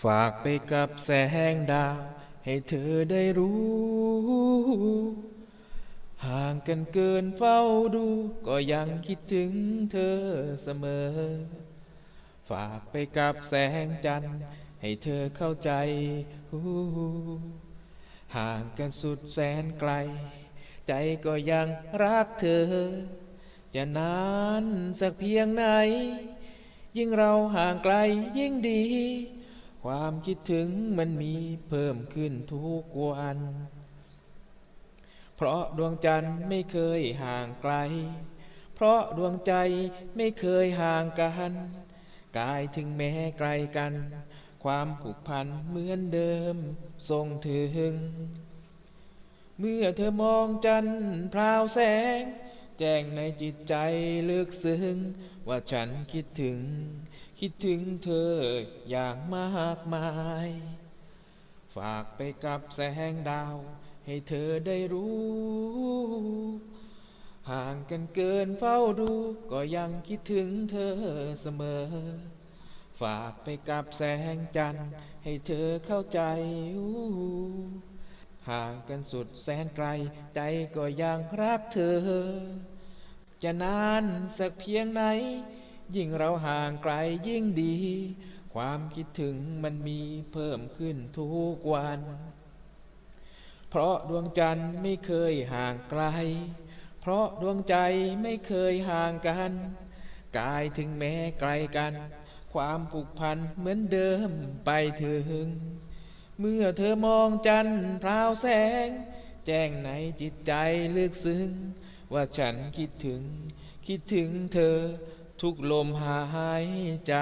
ฝากไปกับแสงดาว ให้เธอได้รู้ ห่างกันเกินเฝ้าดู ก็ยังคิดถึงเธอเสมอ ฝากไปกับแสงจันทร์ ให้เธอเข้าใจ ห่างกันสุดแสนไกล ใจก็ยังรักเธอ จะนานสักเพียงไหน ยิ่งเราห่างไกลยิ่งดี ความคิดถึงมันมีเพิ่มขึ้นทุกวัน เพราะดวงจันทร์ไม่เคยห่างไกล เพราะดวงใจไม่เคยห่างกันกายถึงแม้ไกลกัน ความผูกพันเหมือนเดิมทรงถึง เมื่อเธอมองจันทร์พราวแสง แจ้งในจิตใจลึกซึ้ง ว่าฉันคิดถึง คิดถึงเธออย่างมากมาย ฝากไปกับแสงดาว ให้เธอได้รู้ ห่างกันเกินเฝ้าดู ก็ยังคิดถึงเธอเสมอ ฝากไปกับแสงจันทร์ ให้เธอเข้าใจห่างกันสุดแสนไกล ใจก็ยังรักเธอ จะนานสักเพียงไหน ยิ่งเราห่างไกลยิ่งดี ความคิดถึงมันมีเพิ่มขึ้นทุกวัน เพราะดวงจันทร์ไม่เคยห่างไกล เพราะดวงใจไม่เคยห่างกัน กายถึงแม้ไกลกัน ความผูกพันเหมือนเดิมไปถึง เมื่อเธอมองจันทร์พราวแสง แจ้งในจิตใจลึกซึ้ง ว่าฉันคิดถึง คิดถึงเธอทุกลมหายใจ